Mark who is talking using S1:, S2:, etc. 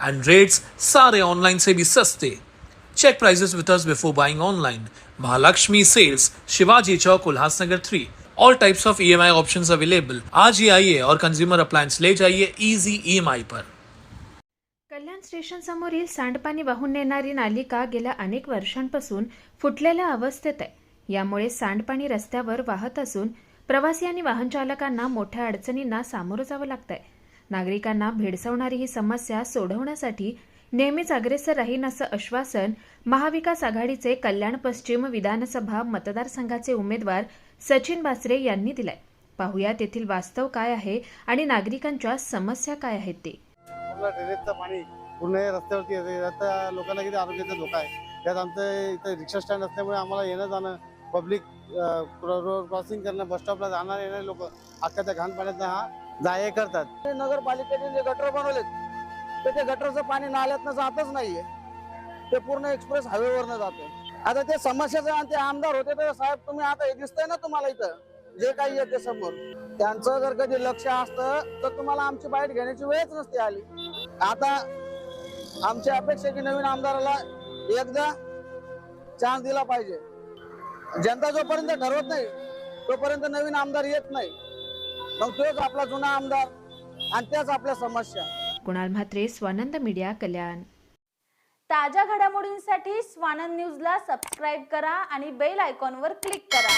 S1: and rates sare online se bhi saste check prices with us before buying online mahalakshmi sales shivaji chowk ulhasnagar 3 all types of emi options available आज ही आइए और consumer appliances ले जाइए easy EMI पर
S2: Kalyan station समोरील सांडपाणी वाहून नेणारी नालिका गेल्या अनेक वर्षांपासून फुटलेल्या अवस्थेत आहे यामुळे सांडपाणी रस्त्यावर वाहत असून प्रवासी आणि वाहन चालकांना मोठ्या अडचणींना सामोरं जावं लागतंय नागरिकांना भेडसावणारी ही समस्या सोडवण्यासाठी नेहमीच अग्रेसर राहीन असं आश्वासन महाविकास आघाडीचे कल्याण पश्चिम विधानसभा मतदारसंघाचे उमेदवार सचिन बासरे यांनी दिलाय. पाहूया तेथील वास्तव काय आहे आणि नागरिकांच्या समस्या काय आहेत ते.
S3: पाणी पूर्ण रस्त्यावरती येते. लोकांना किती आरोग्याचा धोका आहे. त्यात आमचं इथं रिक्षा स्टँड असल्यामुळे आम्हाला येणं जाणं पब्लिक रोड क्रॉसिंग करणं बस स्टॉपला जाणारे येणारे लोक अख्ख्या घाण पाण्याचा हा जाय करतात.
S4: ते नगरपालिकेने जे गटर बनवलेत तर ते गटरचं पाणी नाल्यातनं जातच नाहीये. ते पूर्ण एक्सप्रेस हायवेवरनं जाते आता ते समस्याचं आणि ते आमदार होते तर साहेब तुम्ही आता हे दिसतंय ना तुम्हाला इथं? जे काही येते समोर. त्यांचं जर कधी लक्ष असतं तर तुम्हाला आमची बाईट घेण्याची वेळच नसते आली. आता आमची अपेक्षा की नवीन आमदाराला एकदा चान्स दिला पाहिजे. जनता जोपर्यंत ठरवत नाही तोपर्यंत नवीन आमदार येत नाही. मग तोच आपला जुना आमदार आणि त्याच आपल्या समस्या.
S2: कुणाल म्हात्रे स्वानंद मीडिया कल्याण.
S5: ताज्या घडामोडींसाठी स्वानंद न्यूजला सबस्क्राईब करा आणि बेल आयकॉनवर क्लिक करा.